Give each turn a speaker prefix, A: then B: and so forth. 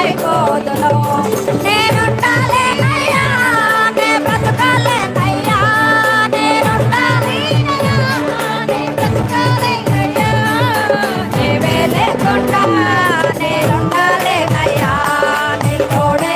A: అయిపోతున్నావు నేనుంటాలే